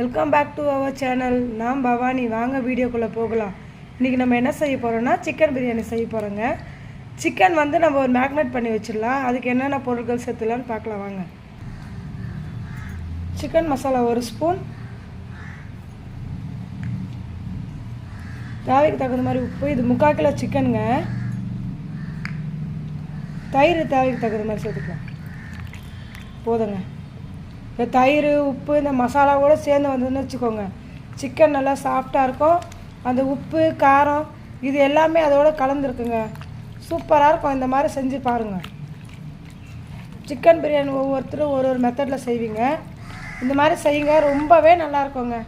Welcome back to our channel நான் பவானி வாங்க வீடியோக்குள்ளே போகலாம். இன்றைக்கி நம்ம என்ன செய்ய போகிறோம்னா சிக்கன் பிரியாணி செய்ய போகிறோங்க சிக்கன் வந்து நம்ம ஒரு மேக்னேட் பண்ணி வச்சிடலாம். அதுக்கு என்னென்ன பொருட்கள் சேர்த்துலான்னு பார்க்கலாம் வாங்க. சிக்கன் மசாலா ஒரு ஸ்பூன் தேவைக்கு தகுந்த மாதிரி உப்பு. இது முக்கால் கிலோ சிக்கனுங்க தயிர் தேவைக்கு தகுந்த மாதிரி சேர்த்துக்கலாம். போதுங்க. இந்த தயிர் உப்பு இந்த மசாலாவோட சேர்ந்து வந்ததுன்னு வச்சுக்கோங்க. சிக்கன் நல்லா சாஃப்டாக இருக்கும். அந்த உப்பு காரம் இது எல்லாமே அதோட கலந்துருக்குங்க. சூப்பராக இருக்கும். இந்த மாதிரி செஞ்சு பாருங்கள் சிக்கன் பிரியாணி ஒவ்வொருத்தரும் ஒரு ஒரு மெத்தடில் செய்வீங்க. இந்த மாதிரி செய்யுங்க. ரொம்பவே நல்லா இருக்குங்க.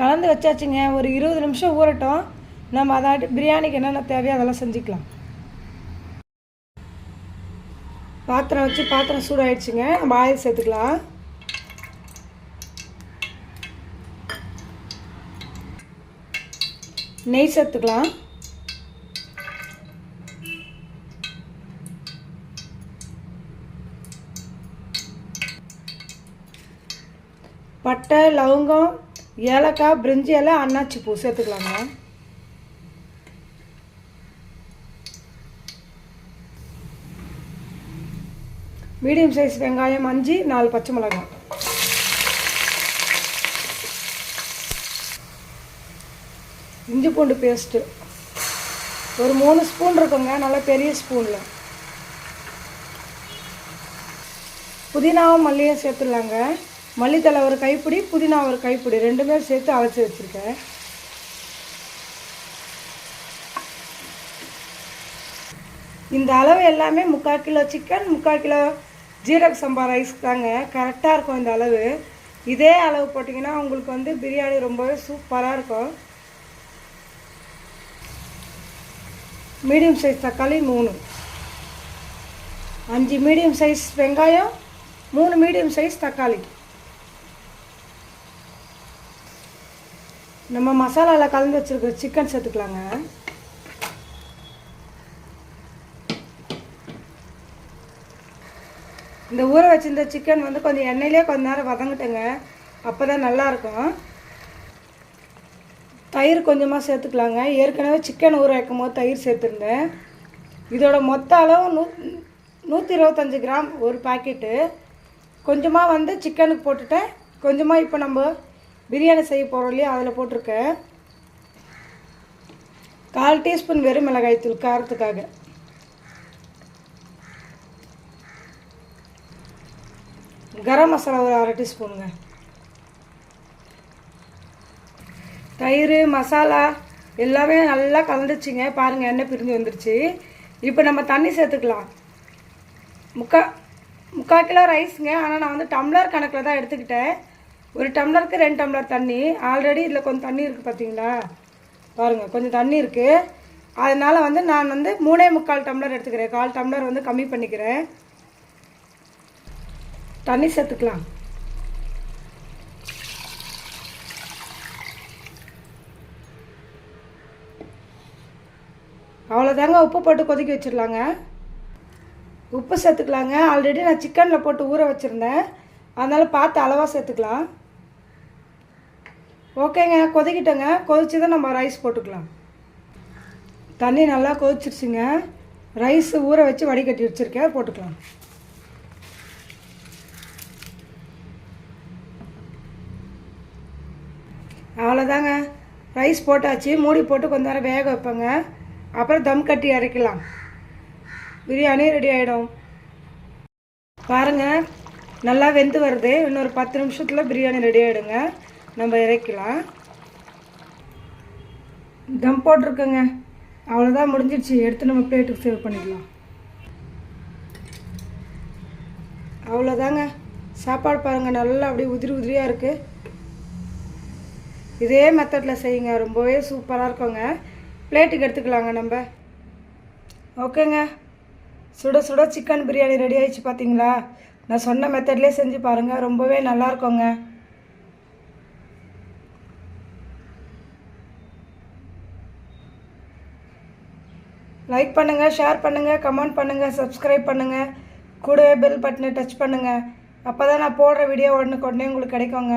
கலந்து வச்சாச்சுங்க. ஒரு இருபது நிமிஷம் ஊறட்டும். நம்ம அதாட்டி பிரியாணிக்கு என்னென்ன தேவையோ அதெல்லாம் செஞ்சுக்கலாம். பாத்திரம் வச்சு பாத்திரம் சூடாயிடுச்சுங்க. நம்ம ஆயில் சேர்த்துக்கலாம். நெய் சேர்த்துக்கலாம். பட்டை லவங்கம் ஏலக்காய் பிரிஞ்சி இலை அன்னாச்சி பூ சேர்த்துக்கலாங்க. மீடியம் சைஸ் வெங்காயம் அஞ்சு நாலு பச்சை மிளகாய். இஞ்சி பூண்டு பேஸ்ட்டு ஒரு மூணு ஸ்பூன் இருக்குங்க நல்லா பெரிய ஸ்பூனில் புதினாவும் மல்லியும் சேர்த்துடலாங்க. மல்லித்தலை ஒரு கைப்பிடி புதினா ஒரு கைப்பிடி. ரெண்டுமே சேர்த்து அரைச்சி வச்சுருக்கேன். இந்த அளவு எல்லாமே முக்கால் கிலோ சிக்கன் முக்கால் கிலோ ஜீரக சம்பா ரைஸ் தாங்க. கரெக்டாக இருக்கும் இந்த அளவு. இதே அளவு போட்டிங்கன்னா உங்களுக்கு வந்து பிரியாணி ரொம்பவே சூப்பராக இருக்கும். மீடியம் சைஸ் தக்காளி மூணு. அஞ்சு மீடியம் சைஸ் வெங்காயம் மூணு மீடியம் சைஸ் தக்காளி. நம்ம மசாலாவில் கலந்து வச்சுருக்க சிக்கன் சேர்த்துக்கலாங்க. இந்த ஊற வச்சுருந்த சிக்கன் வந்து கொஞ்சம் எண்ணெயிலே கொஞ்ச நேரம் வதங்கட்டுங்க. அப்போ தான் நல்லாயிருக்கும். தயிர் கொஞ்சமாக சேர்த்துக்கலாங்க. ஏற்கனவே சிக்கன் ஊற வைக்கும் போது தயிர் சேர்த்துருந்தேன். இதோட மொத்த அளவு நூ நூற்றி இருபத்தஞ்சி கிராம் ஒரு பாக்கெட்டு கொஞ்சமாக வந்து சிக்கனுக்கு போட்டுட்டேன். கொஞ்சமாக இப்போ நம்ம பிரியாணி செய்ய போகிறோம் இல்லையா அதில் போட்டிருக்கேன். கால் டீஸ்பூன் வெறும் மிளகாய்த்தூள் காரத்துக்காக. கரம் மசாலா ஒரு அரை டீஸ்பூனுங்க. தயிர் மசாலா எல்லாமே நல்லா கலந்துச்சுங்க. பாருங்கள் எண்ணெய் பிரிஞ்சு வந்துருச்சு. இப்போ நம்ம தண்ணி சேர்த்துக்கலாம். முக்கா முக்கால் கிலோ ரைஸுங்க. ஆனால் நான் வந்து டம்ளர் கணக்கில் தான் எடுத்துக்கிட்டேன். ஒரு டம்ளருக்கு ரெண்டு டம்ளர் தண்ணி. ஆல்ரெடி இதில் கொஞ்சம் தண்ணி இருக்குது பார்த்தீங்களா பாருங்கள் கொஞ்சம் தண்ணி இருக்குது அதனால் வந்து நான் வந்து மூணே முக்கால் டம்ளர் எடுத்துக்கிறேன். கால் டம்ளர் வந்து கம்மி பண்ணிக்கிறேன். தண்ணி சேர்த்துக்கலாம். அவ்வளோதாங்க உப்பு போட்டு கொதிக்க வச்சிடலாங்க. உப்பு சேர்த்துக்கலாங்க. ஆல்ரெடி நான் சிக்கனில் போட்டு ஊற வச்சுருந்தேன். அதனால் பார்த்து அளவாக சேர்த்துக்கலாம். ஓகேங்க கொதிக்கிட்டோங்க. கொதிச்சு தான் நம்ம ரைஸ் போட்டுக்கலாம். தண்ணி நல்லா கொதிச்சிருச்சுங்க. ரைஸ் ஊற வச்சு வடிகட்டி வச்சுருக்கேன். போட்டுக்கலாம். அவ்வளோதாங்க ரைஸ் போட்டாச்சு. மூடி போட்டு கொஞ்ச நேரம் வேக வைப்பேங்க. அப்புறம் தம் கட்டி இறக்கலாம் பிரியாணி ரெடி ஆகிடும் பாருங்கள் நல்லா வெந்து வருது. இன்னொரு பத்து நிமிஷத்தில் பிரியாணி ரெடி ஆகிடுங்க நம்ம இறக்கலாம் தம் போட்டிருக்கோங்க. அவ்வளோதான் முடிஞ்சிடுச்சு. எடுத்து நம்ம பிளேட்டுக்கு சேவ் பண்ணிக்கலாம். அவ்வளோதாங்க சாப்பாடு பாருங்கள் நல்லா அப்படியே உதிரி உதிரியாக இருக்குது இதே மெத்தடில் செய்யுங்க. ரொம்பவே சூப்பராக இருக்குங்க. பிளேட்டுக்கு எடுத்துக்கலாங்க நம்ம. ஓகேங்க சுட சுட சிக்கன் பிரியாணி ரெடி ஆயிடுச்சு பார்த்தீங்களா நான் சொன்ன மெத்தட்லேயே செஞ்சு பாருங்கள் ரொம்பவே நல்லா இருக்குங்க. லைக் பண்ணுங்கள் ஷேர் பண்ணுங்கள் கமெண்ட் பண்ணுங்கள் சப்ஸ்கிரைப் பண்ணுங்கள் கூடவே பெல் பட்டனை டச் பண்ணுங்கள் அப்போ தான் நான் போடுற வீடியோ உடனுக்கு உடனே உங்களுக்கு கிடைக்குங்க.